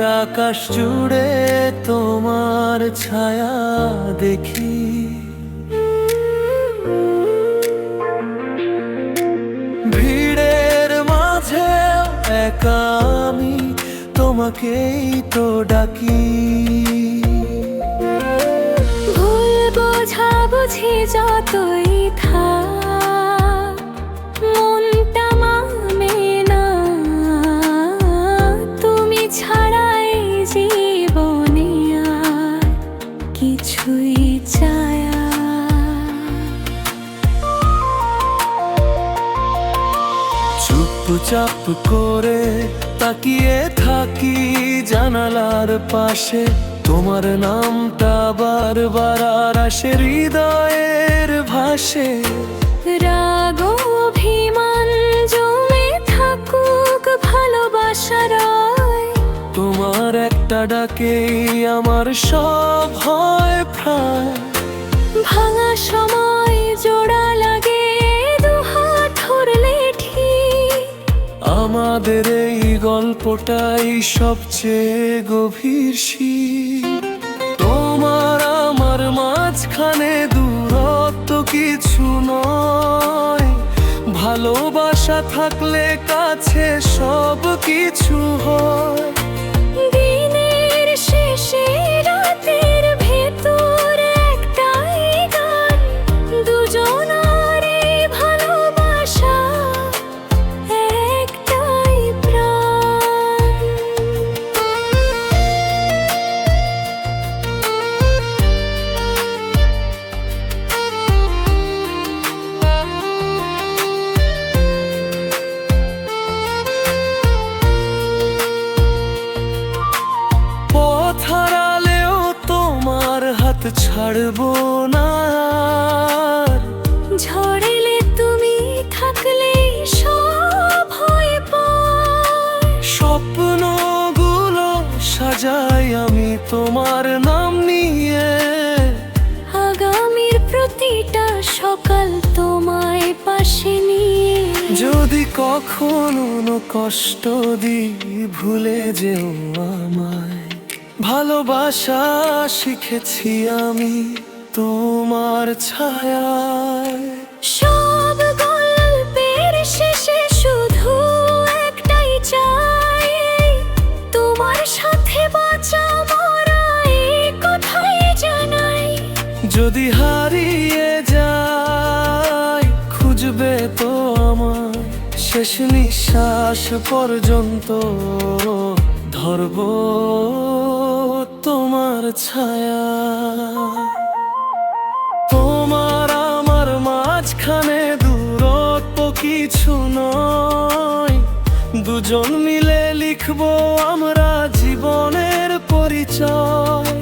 আকাশ জুড়ে তোমার ছায়া দেখি। ভিড়ের মাঝে একা আমি তোমাকেই তো ডাকি। ভুল বোঝা বুঝি যতই থাক চুপচাপ করে তাকিয়ে থাকি জানালার পাশে। তোমার নামটা বারবার আর আসে হৃদয়ের ভাসে। রাগ অভিমান জমে থাকুক ভালোবাসার। তোমার একটা ডাকেই আমার সব হয় প্রায়। ভাঙা সময় আমাদের এই গল্পটাই সবচেয়ে গভীর শীত। তোমার আমার মাঝখানে দূরত্ব কিছু নয়। ভালোবাসা থাকলে কাছে সব কিছু হয়। ছাড়বো না। ঝড়েলে তুমি থাকলে সব হয়ে পায় স্বপ্নগুলো সাজাই আমি তোমার নাম নিয়ে। আগামীর প্রতিটা সকাল তোমায় পাশে নিয়ে। যদি কখনো কষ্ট দিই ভুলে যেও আমায়। ভালোবাসা শিখেছি আমি তোমার ছায়ায়। সব গল্পের শেষে শুধু একটাই চাই তোমার সাথে বাঁচা মরা এই জানাই। যদি হারিয়ে যায় খুঁজবে তো আমার শেষ নিঃশ্বাস পর্যন্ত ধরব। তোমার ছায়া। তোমার আমার মাঝখানে দূরত্ব কিছু নয়। দুজন মিলে লিখব আমরা জীবনের পরিচয়।